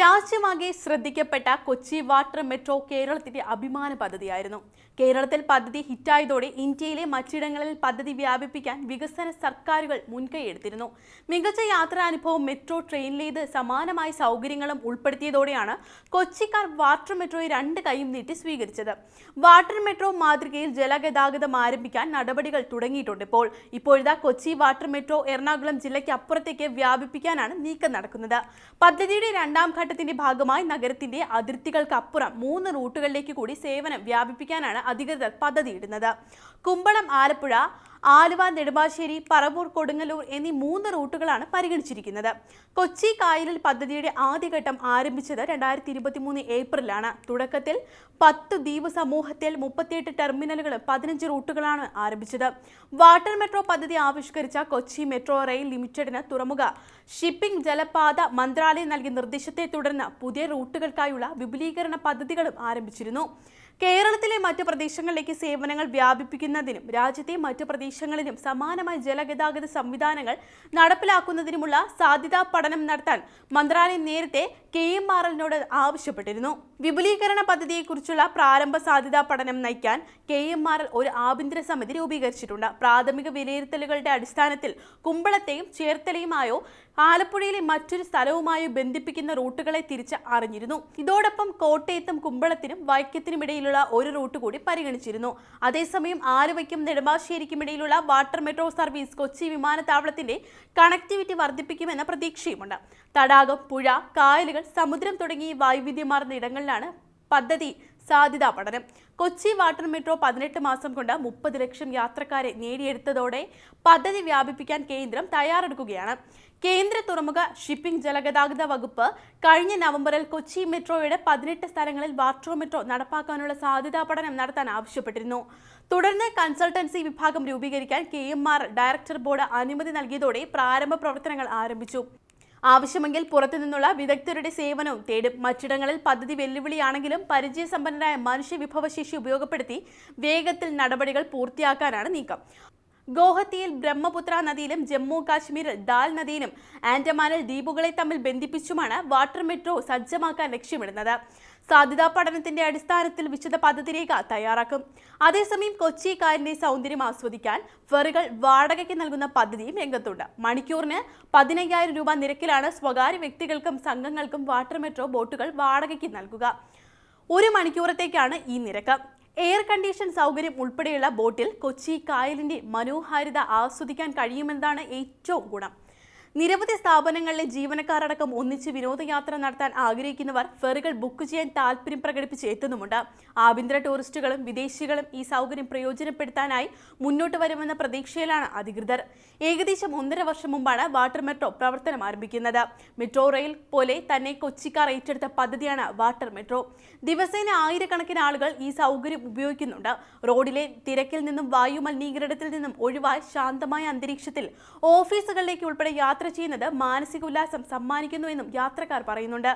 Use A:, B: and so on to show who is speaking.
A: രാജ്യമാകെ ശ്രദ്ധിക്കപ്പെട്ട Kochi water metro കേരളത്തിന്റെ അഭിമാന പദ്ധതിയായിരുന്നു. കേരളത്തിൽ പദ്ധതി ഹിറ്റായതോടെ ഇന്ത്യയിലെ മറ്റിടങ്ങളിൽ പദ്ധതി വ്യാപിപ്പിക്കാൻ വികസന സർക്കാരുകൾ മുൻകൈയെടുത്തിരുന്നു മികച്ച യാത്രാനുഭവം മെട്രോ ട്രെയിനിലേത് സമാനമായ സൗകര്യങ്ങളും ഉൾപ്പെടുത്തിയതോടെയാണ് കൊച്ചിക്കാർ വാട്ടർ മെട്രോയെ രണ്ട് കൈയും നീട്ടി സ്വീകരിച്ചത്. വാട്ടർ മെട്രോ മാതൃകയിൽ ജലഗതാഗതം ആരംഭിക്കാൻ നടപടികൾ തുടങ്ങിയിട്ടുണ്ട് ഇപ്പോൾ. ഇപ്പോഴിതാ കൊച്ചി വാട്ടർ മെട്രോ എറണാകുളം ജില്ലയ്ക്ക് അപ്പുറത്തേക്ക് വ്യാപിപ്പിക്കാനാണ് നീക്കം നടക്കുന്നത്. പദ്ധതിയുടെ രണ്ടാം ഘട്ടത്തിന്റെ ഭാഗമായി നഗരത്തിന്റെ അതിർത്തികൾക്കപ്പുറം മൂന്ന് റൂട്ടുകളിലേക്ക് കൂടി സേവനം വ്യാപിപ്പിക്കാനാണ് അധികൃതർ പദ്ധതിയിടുന്നത്. കുമ്പളം ആലപ്പുഴ ആലുവ നെടുമ്പാശ്ശേരി പറവൂർ കൊടുങ്ങല്ലൂർ എന്നീ മൂന്ന് റൂട്ടുകളാണ് പരിഗണിച്ചിരിക്കുന്നത്. കൊച്ചി കായലിൽ പദ്ധതിയുടെ ആദ്യഘട്ടം ആരംഭിച്ചത് രണ്ടായിരത്തി ഇരുപത്തി മൂന്ന് ഏപ്രിലാണ്. തുടക്കത്തിൽ പത്ത് ദ്വീപ് സമൂഹത്തിൽ മുപ്പത്തിയെട്ട് ടെർമിനലുകളും പതിനഞ്ച് റൂട്ടുകളാണ് ആരംഭിച്ചത്. വാട്ടർ മെട്രോ പദ്ധതി ആവിഷ്കരിച്ച കൊച്ചി മെട്രോ റെയിൽ ലിമിറ്റഡിന് തുറമുഖ ഷിപ്പിംഗ് ജലപാത മന്ത്രാലയം നൽകിയ നിർദ്ദേശത്തെ തുടർന്ന് പുതിയ റൂട്ടുകൾക്കായുള്ള വിപുലീകരണ പദ്ധതികളും ആരംഭിച്ചിരുന്നു. കേരളത്തിലെ മറ്റ് പ്രദേശങ്ങളിലേക്ക് സേവനങ്ങൾ വ്യാപിപ്പിക്കുന്നതിനും രാജ്യത്തെ മറ്റ് പ്രദേശങ്ങളിലും സമാനമായ ജലഗതാഗത സംവിധാനങ്ങൾ നടപ്പിലാക്കുന്നതിനുമുള്ള സാധ്യതാ പഠനം നടത്താൻ മന്ത്രാലയം നേരത്തെ കെ എം ആർ എല്ലിനോട് ആവശ്യപ്പെട്ടിരുന്നു. വിപുലീകരണ പദ്ധതിയെക്കുറിച്ചുള്ള പ്രാരംഭ സാധ്യതാ പഠനം നയിക്കാൻ കെ എം ആർ എൽ ഒരു ആഭ്യന്തര സമിതി രൂപീകരിച്ചിട്ടുണ്ട്. പ്രാഥമിക വിലയിരുത്തലുകളുടെ അടിസ്ഥാനത്തിൽ കുമ്പളത്തെയും ചേർത്തലയുമായോ ആലപ്പുഴയിലെ മറ്റൊരു സ്ഥലവുമായോ ബന്ധിപ്പിക്കുന്ന റൂട്ടുകളെ തിരിച്ച് അറിഞ്ഞിരുന്നു. ഇതോടൊപ്പം കോട്ടയത്തും കുമ്പളത്തിനും വൈക്കത്തിനും ഇടയിലുള്ള ഒരു റൂട്ട് കൂടി പരിഗണിച്ചിരുന്നു. അതേസമയം ആലുവയ്ക്കും നെടുമ്പാശ്ശേരിക്കും ഇടയിലുള്ള വാട്ടർ മെട്രോ സർവീസ് കൊച്ചി വിമാനത്താവളത്തിന്റെ കണക്ടിവിറ്റി വർദ്ധിപ്പിക്കുമെന്ന പ്രതീക്ഷയുമുണ്ട്. തടാകം പുഴ കായലുകൾ സമുദ്രം തുടങ്ങി വൈവിധ്യമാർന്ന ഇടങ്ങളിലാണ് പദ്ധതി സാധ്യതാ പഠനം കൊച്ചി വാട്ടർ മെട്രോ പതിനെട്ട് മാസം കൊണ്ട് മുപ്പത് ലക്ഷം യാത്രക്കാരെ നേടിയെടുത്തതോടെ പദ്ധതി വ്യാപിപ്പിക്കാൻ കേന്ദ്രം തയ്യാറെടുക്കുകയാണ്. കേന്ദ്ര തുറമുഖ ഷിപ്പിംഗ് ജലഗതാഗത വകുപ്പ് കഴിഞ്ഞ നവംബറിൽ കൊച്ചി മെട്രോയുടെ പതിനെട്ട് സ്ഥലങ്ങളിൽ വാട്ടർ മെട്രോ നടപ്പാക്കാനുള്ള സാധ്യതാ പഠനം നടത്താൻ ആവശ്യപ്പെട്ടിരുന്നു. തുടർന്ന് കൺസൾട്ടൻസി വിഭാഗം രൂപീകരിക്കാൻ കെ ഡയറക്ടർ ബോർഡ് അനുമതി നൽകിയതോടെ പ്രാരംഭ പ്രവർത്തനങ്ങൾ ആരംഭിച്ചു. ആവശ്യമെങ്കിൽ പുറത്തുനിന്നുള്ള വിദഗ്ധരുടെ സേവനവും തേടും. മറ്റിടങ്ങളിൽ പദ്ധതി വെല്ലുവിളിയാണെങ്കിലും പരിചയസമ്പന്നരായ മനുഷ്യ വിഭവശേഷി ഉപയോഗപ്പെടുത്തി വേഗത്തിൽ നടപടികൾ പൂർത്തിയാക്കാനാണ് നീക്കം. ഗോഹത്തിയിൽ ബ്രഹ്മപുത്ര നദിയിലും ജമ്മു കാശ്മീർ ദാൽ നദിയിലും ആൻഡമാനിൽ ദ്വീപുകളെ തമ്മിൽ ബന്ധിപ്പിച്ചുമാണ് വാട്ടർ മെട്രോ സജ്ജമാക്കാൻ ലക്ഷ്യമിടുന്നത്. സാധ്യതാ പഠനത്തിന്റെ അടിസ്ഥാനത്തിൽ വിശദ പദ്ധതിരേഖ തയ്യാറാക്കും. അതേസമയം കൊച്ചി കായലിന്റെ സൗന്ദര്യം ആസ്വദിക്കാൻ ഫെറികൾ വാടകയ്ക്ക് നൽകുന്ന പദ്ധതിയും രംഗത്തുണ്ട്. മണിക്കൂറിന് പതിനയ്യായിരം രൂപ നിരക്കിലാണ് സ്വകാര്യ വ്യക്തികൾക്കും സംഘങ്ങൾക്കും വാട്ടർ മെട്രോ ബോട്ടുകൾ വാടകയ്ക്ക് നൽകുക. ഒരു മണിക്കൂറത്തേക്കാണ് ഈ നിരക്ക്. എയർ കണ്ടീഷൻ സൗകര്യം ഉൾപ്പെടെയുള്ള ബോട്ടിൽ കൊച്ചി കായലിന്റെ മനോഹാരിത ആസ്വദിക്കാൻ കഴിയുമെന്നതാണ് ഏറ്റവും ഗുണം. നിരവധി സ്ഥാപനങ്ങളിലെ ജീവനക്കാരടക്കം ഒന്നിച്ച് വിനോദയാത്ര നടത്താൻ ആഗ്രഹിക്കുന്നവർ ഫെറികൾ ബുക്ക് ചെയ്യാൻ താല്പര്യം പ്രകടിപ്പിച്ച് എത്തുന്നുമുണ്ട്. ആഭ്യന്തര ടൂറിസ്റ്റുകളും വിദേശികളും ഈ സൗകര്യം പ്രയോജനപ്പെടുത്താനായി മുന്നോട്ട് വരുമെന്ന പ്രതീക്ഷയിലാണ് അധികൃതർ. ഏകദേശം ഒന്നര വർഷം മുമ്പാണ് വാട്ടർ മെട്രോ പ്രവർത്തനം ആരംഭിക്കുന്നത്. മെട്രോ റെയിൽ പോലെ തന്നെ കൊച്ചിക്കാർ ഏറ്റെടുത്ത പദ്ധതിയാണ് വാട്ടർ മെട്രോ. ദിവസേന ആയിരക്കണക്കിന് ആളുകൾ ഈ സൗകര്യം ഉപയോഗിക്കുന്നുണ്ട്. റോഡിലെ തിരക്കിൽ നിന്നും വായു മലിനീകരണത്തിൽ നിന്നും ഒഴിവായി ശാന്തമായ അന്തരീക്ഷത്തിൽ ഓഫീസുകളിലേക്ക് ഉൾപ്പെടെ യാത്ര ചെയ്യുന്നത് മാനസിക ഉല്ലാസം സമ്മാനിക്കുന്നുവെന്നും യാത്രക്കാർ പറയുന്നുണ്ട്